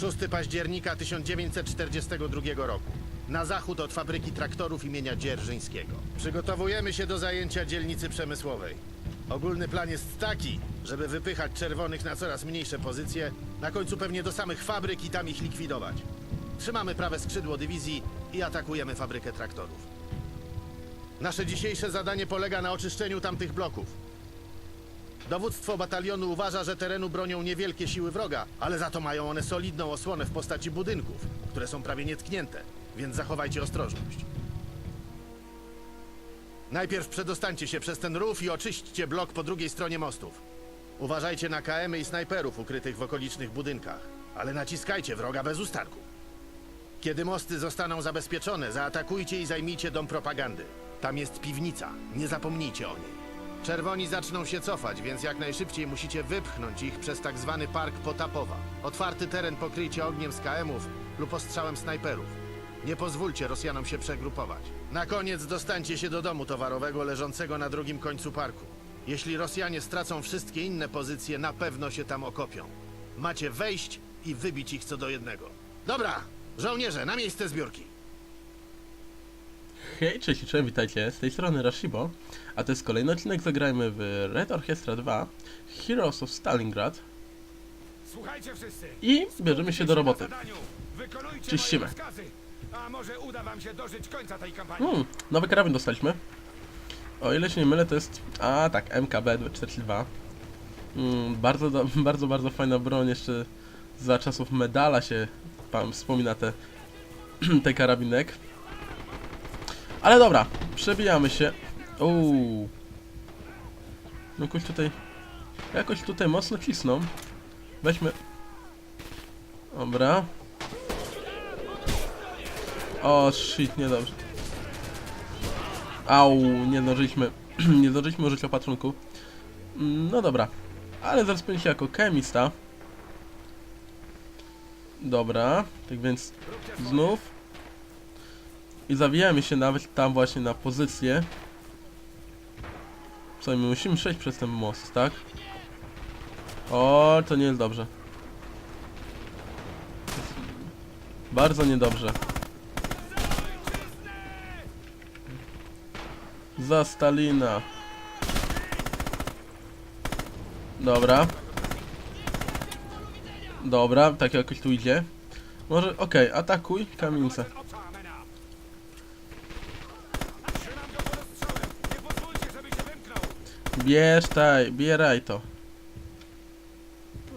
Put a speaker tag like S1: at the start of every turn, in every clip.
S1: 6 października 1942 roku. Na zachód od fabryki traktorów imienia Dzierżyńskiego. Przygotowujemy się do zajęcia dzielnicy przemysłowej. Ogólny plan jest taki, żeby wypychać czerwonych na coraz mniejsze pozycje, na końcu pewnie do samych fabryk i tam ich likwidować. Trzymamy prawe skrzydło dywizji i atakujemy fabrykę traktorów. Nasze dzisiejsze zadanie polega na oczyszczeniu tamtych bloków. Dowództwo batalionu uważa, że terenu bronią niewielkie siły wroga, ale za to mają one solidną osłonę w postaci budynków, które są prawie nietknięte, więc zachowajcie ostrożność. Najpierw przedostańcie się przez ten rów i oczyśćcie blok po drugiej stronie mostów. Uważajcie na KM i snajperów ukrytych w okolicznych budynkach, ale naciskajcie wroga bez ustanku. Kiedy mosty zostaną zabezpieczone, zaatakujcie i zajmijcie dom propagandy. Tam jest piwnica, nie zapomnijcie o niej. Czerwoni zaczną się cofać, więc jak najszybciej musicie wypchnąć ich przez tak zwany park Potapowa. Otwarty teren pokryjcie ogniem z KM-ów lub ostrzałem snajperów. Nie pozwólcie Rosjanom się przegrupować. Na koniec dostańcie się do domu towarowego leżącego na drugim końcu parku. Jeśli Rosjanie stracą wszystkie inne pozycje, na pewno się tam okopią. Macie wejść i wybić ich co do jednego. Dobra, żołnierze, na miejsce zbiórki.
S2: Hej, cześć i cześć, witajcie, z tej strony Rashibo, a to jest kolejny odcinek Zagrajmy w Red Orchestra 2 Heroes of Stalingrad
S3: Słuchajcie wszyscy!
S2: i bierzemy się do roboty. Czyścimy.
S3: a może uda wam się dożyć końca tej kampanii.
S2: Hmm, nowy karabin dostaliśmy. O ile się nie mylę, to jest... A tak, MKB 42. Mm, bardzo, bardzo, bardzo fajna broń, jeszcze za czasów medala się wspomina te, te karabinek. Ale dobra, przebijamy się. Uuu. No jakoś tutaj... Jakoś tutaj mocno cisną. Weźmy... Dobra. O, shit, niedobrze. Au, nie zdążyliśmy, nie zdążyliśmy użyć opatrunku. No dobra, ale zaraz się jako chemista. Dobra, tak więc znów. I zawijamy się nawet tam właśnie na pozycję. Co, my musimy przejść przez ten most, tak? O, to nie jest dobrze. Bardzo niedobrze. Za Stalina. Dobra. Dobra, tak jakoś tu idzie. Może, okej, atakuj kamienicę.
S3: Obsamena. Trzymam go pod ostrzałem. Nie pozwólcie, żeby się wymknął.
S2: Bierz taj, bieraj to.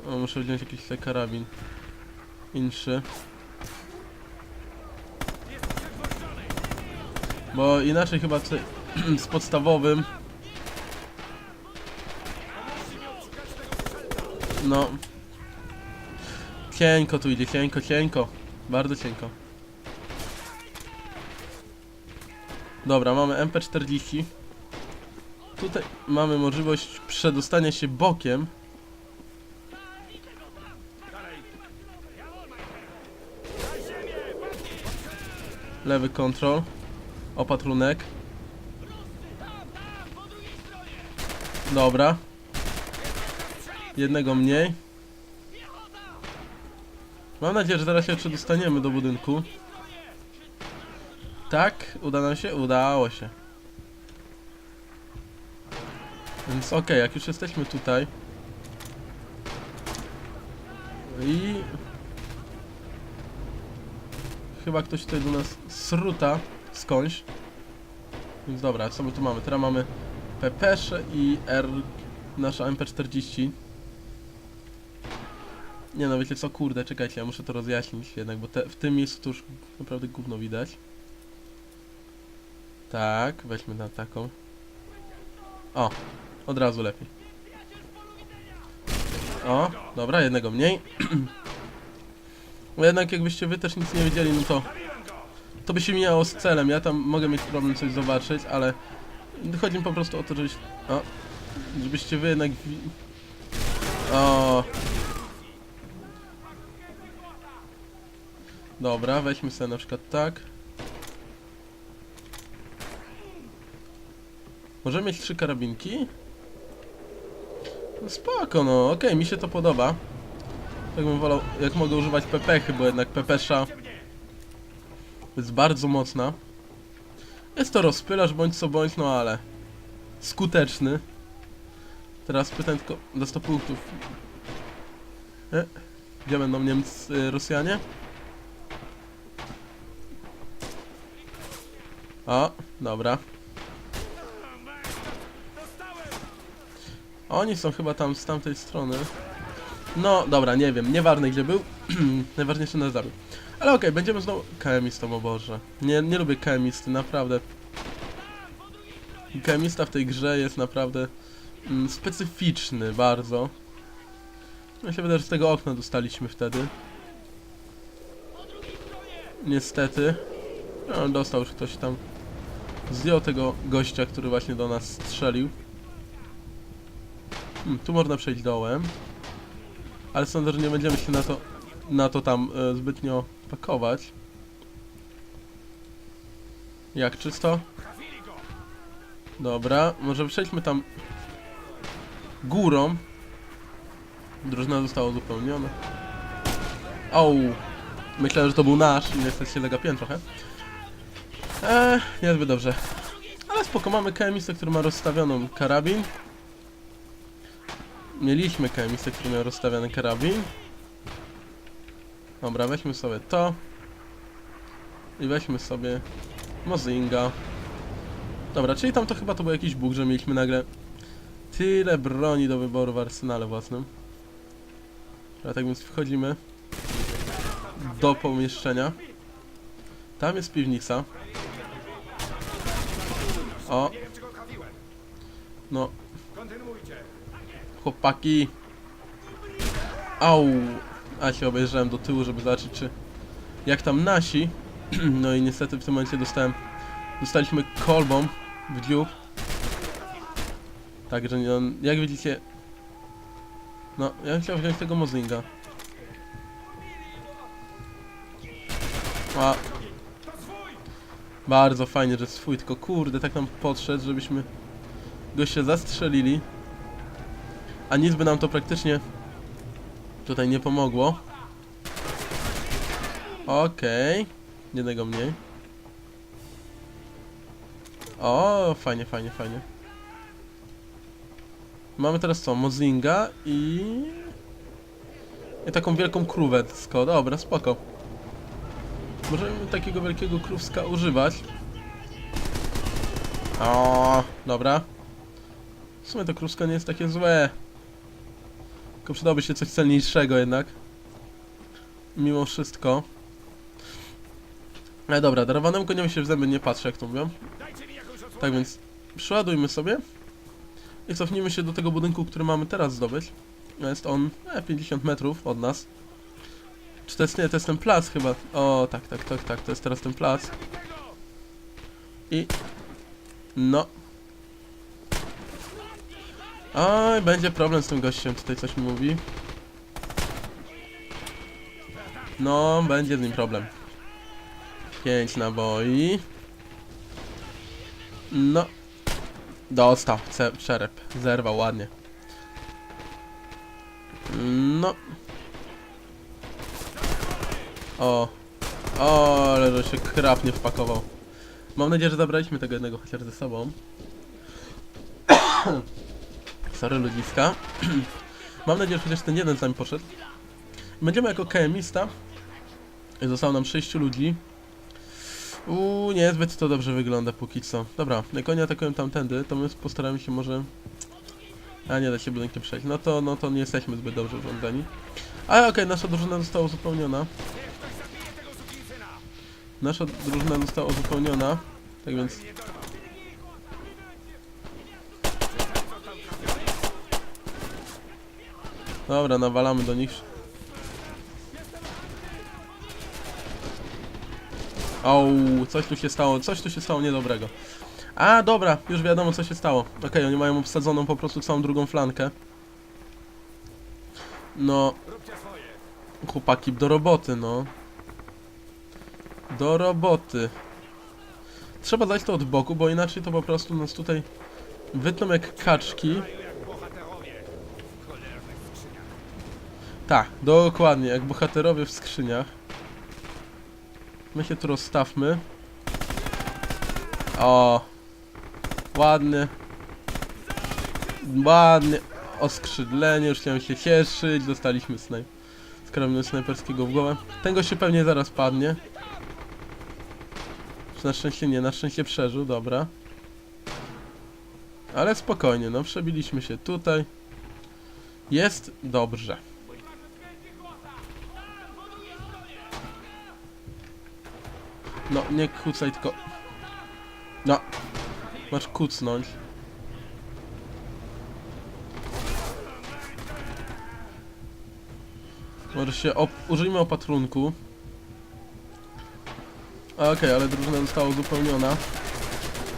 S2: O, muszę wziąć jakiś tutaj karabin. Inszy. Bo inaczej chyba z podstawowym. No. Cienko tu idzie, cienko, cienko. Bardzo cienko. Dobra, mamy MP40. Tutaj mamy możliwość przedostania się bokiem. Lewy kontrol. Opatrunek. Dobra. Jednego mniej. Mam nadzieję, że zaraz się przedostaniemy do budynku. Tak? Uda nam się? Udało się. Więc okej, jak już jesteśmy tutaj. I... Chyba ktoś tutaj do nas sruta skądś. Więc dobra, co my tu mamy? Teraz mamy Pepesze i R... Nasza MP40. Nie no, wiecie co, kurde, czekajcie, ja muszę to rozjaśnić jednak, bo te, w tym miejscu to już naprawdę gówno widać. Tak, weźmy na taką. O, od razu lepiej. O, dobra, jednego mniej. Jednak jakbyście wy też nic nie wiedzieli, no to to by się mijało z celem. Ja tam mogę mieć problem coś zobaczyć, ale chodzi mi po prostu o to, żebyś, o, żebyście wy jednak... O. Dobra, weźmy sobie na przykład tak. Możemy mieć trzy karabinki? No spoko, no, okej, mi się to podoba. Tak bym wolał, jak mogę używać pepechy, bo jednak pepesza jest bardzo mocna. Jest to rozpylacz bądź co bądź, no ale skuteczny. Teraz pytań tylko do 100 punktów. E? Gdzie będą Niemcy, Rosjanie? O, dobra.
S3: Dostałem!
S2: Oni są chyba tam z tamtej strony. No, dobra, nie wiem, nieważne gdzie był. Najważniejsze nas zabił. Ale okej, będziemy znowu... KM-istą, o Boże. Nie, nie lubię KM-isty, naprawdę. KM-ista w tej grze jest naprawdę mm, specyficzny bardzo. Się wydaje, że z tego okna dostaliśmy wtedy. Niestety. No, dostał już ktoś tam. Zdjął tego gościa, który właśnie do nas strzelił. Hmm, tu można przejść dołem. Ale sądzę, że nie będziemy się na to, na to tam e, zbytnio pakować. Jak czysto? Dobra, może przejdźmy tam górą. Drużyna została uzupełniona. Au! Myślałem, że to był nasz i niestety się zagapiłem trochę. Eee, niezbyt dobrze. Ale spoko, mamy KMistę, który ma rozstawioną karabin. Mieliśmy KMistę, który miał rozstawiony karabin. Dobra, weźmy sobie to. I weźmy sobie Mozinga. Dobra, czyli tam to chyba to był jakiś bóg, że mieliśmy nagle tyle broni do wyboru w arsenale własnym. Dobra, tak więc wchodzimy do pomieszczenia. Tam jest piwnica. O, no. Chłopaki. Au! A się obejrzałem do tyłu, żeby zobaczyć, czy jak tam nasi. No i niestety w tym momencie dostałem. Dostaliśmy kolbą w dziób. Także no, jak widzicie. No, ja bym chciał wziąć tego Mozinga. A, bardzo fajnie, że swój, tylko kurde, tak nam podszedł, żebyśmy go się zastrzelili. A nic by nam to praktycznie tutaj nie pomogło. Okej. Jednego mniej. O, fajnie, fajnie, fajnie. Mamy teraz co? Mozinga i... I taką wielką krówecko. Dobra, spoko. Możemy takiego wielkiego krówska używać. O, dobra. W sumie to krówsko nie jest takie złe. Tylko przydałoby się coś celniejszego jednak. Mimo wszystko. Ale dobra, darowanemu koniowi się w zęby nie patrzę, jak to mówią. Tak więc przeładujmy sobie. I cofnijmy się do tego budynku, który mamy teraz zdobyć. Jest on e, 50 metrów od nas. Czy to jest, nie, to jest ten plac chyba. O, tak, tak, tak, tak, to jest teraz ten plac. I... No. Oj, będzie problem z tym gościem, tutaj coś mi mówi. No, będzie z nim problem. 5 naboi. No. Dostał, czerep. Zerwał ładnie. No. O. O, ale że się krapnie wpakował. Mam nadzieję, że zabraliśmy tego jednego chociaż ze sobą. Sorry ludziska. Mam nadzieję, że chociaż ten jeden z nami poszedł. Będziemy jako KMista. Zostało nam 6 ludzi. Uuu, niezbyt to dobrze wygląda póki co. Dobra, jak oni atakują tamtędy, to my postaramy się może... A nie da się budynkiem przejść. No to, no to nie jesteśmy zbyt dobrze urządzeni. Ale okej, nasza drużyna została uzupełniona. Nasza drużyna została uzupełniona. Tak więc...
S3: Nie dorwał.
S2: Dobra, nawalamy do nich. Au, coś tu się stało, coś tu się stało niedobrego. A, dobra, już wiadomo co się stało. Okej, oni mają obsadzoną po prostu całą drugą flankę. No, chłopaki, do roboty, no. Do roboty. Trzeba dać to od boku, bo inaczej to po prostu nas tutaj wytną jak kaczki.
S3: Dają jak bohaterowie. Cholernych skrzyniach.
S2: Tak, dokładnie, jak bohaterowie w skrzyniach. My się tu rozstawmy. O, ładnie. Ładnie. Oskrzydlenie, już chciałem się cieszyć. Dostaliśmy snaj z karabinu snajperskiego w głowę. Ten gościu pewnie zaraz padnie. Na szczęście nie, na szczęście przeżył, dobra. Ale spokojnie, no przebiliśmy się tutaj. Jest dobrze. No, nie kucaj, tylko... No. Masz kucnąć. Może się op użyjmy opatrunku. Okej, ale drużyna została uzupełniona.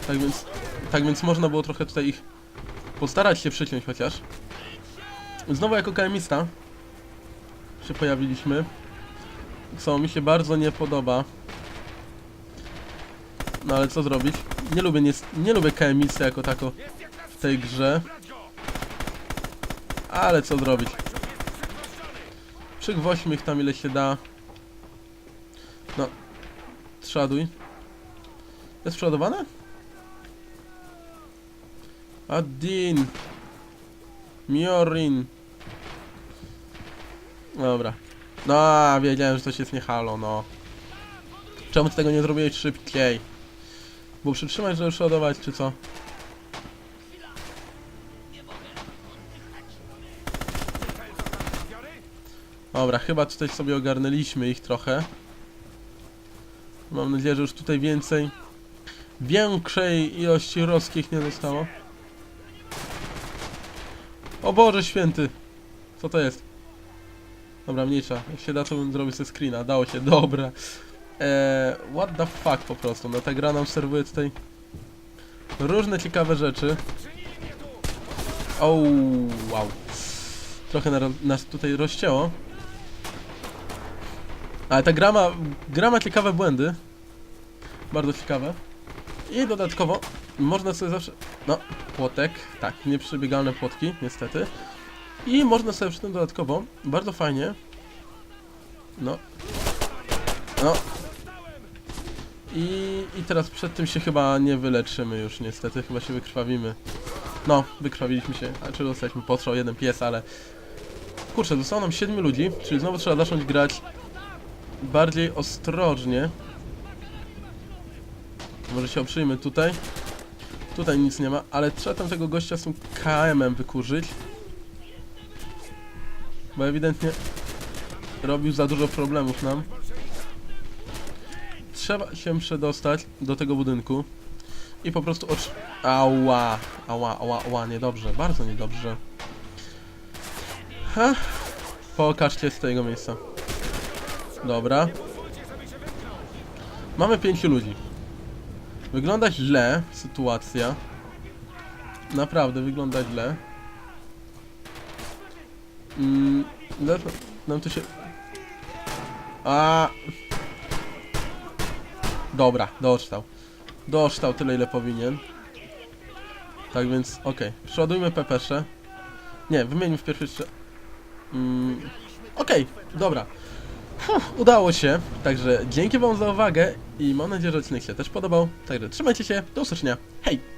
S2: Tak więc, tak więc można było trochę tutaj ich postarać się przyciąć chociaż. Znowu jako KMista się pojawiliśmy. Co mi się bardzo nie podoba. No ale co zrobić? Nie lubię, nie, nie lubię KMisty jako tako w tej grze. Ale co zrobić? Przygwoźmy ich tam ile się da. No. Trzaduj. Jest przeładowane? Adin. Miorin. Dobra. No, wiedziałem, że to jest nie halo, no. Czemu ty tego nie zrobiłeś szybciej? Bo przytrzymać, żeby przeładować, czy co? Dobra, chyba tutaj sobie ogarnęliśmy ich trochę. Mam nadzieję, że już tutaj więcej większej ilości rozkich nie zostało. O Boże święty! Co to jest? Dobra, mniejsza. Jak się da, to bym zrobił sobie screena. Dało się, dobra. Eee, what the fuck po prostu. No ta gra nam serwuje tutaj różne ciekawe rzeczy. O, wow. Trochę na, nas tutaj rozcięło. Ale ta gra ma, gra ma ciekawe błędy. Bardzo ciekawe. I dodatkowo można sobie zawsze... No, płotek. Tak, nieprzebiegalne płotki, niestety. I można sobie przy tym dodatkowo, bardzo fajnie... No. No. I, I teraz przed tym się chyba nie wyleczymy już, niestety. Chyba się wykrwawimy. No, wykrwawiliśmy się. A czy dostaliśmy potrzał jeden pies, ale... Kurczę, zostało nam 7 ludzi, czyli znowu trzeba zacząć grać bardziej ostrożnie. Może się oprzyjmy tutaj. Tutaj nic nie ma, ale trzeba tam tego gościa z tym KM-em wykurzyć. Bo ewidentnie robił za dużo problemów nam. Trzeba się przedostać do tego budynku i po prostu ocz... Ała, ała, ała, ała, niedobrze, bardzo niedobrze. Ha? Pokażcie z tego miejsca. Dobra. Mamy pięciu ludzi. Wygląda źle sytuacja. Naprawdę wygląda źle. Mm, nam tu się... A. Dobra, doształ. Doształ tyle ile powinien. Tak więc, okej. Przeładujmy pepesze. Nie, wymieńmy w pierwszej strze... Mm, okej, dobra. Fuh, udało się. Także dzięki wam za uwagę i mam nadzieję, że odcinek się też podobał. Także trzymajcie się, do usłyszenia. Hej!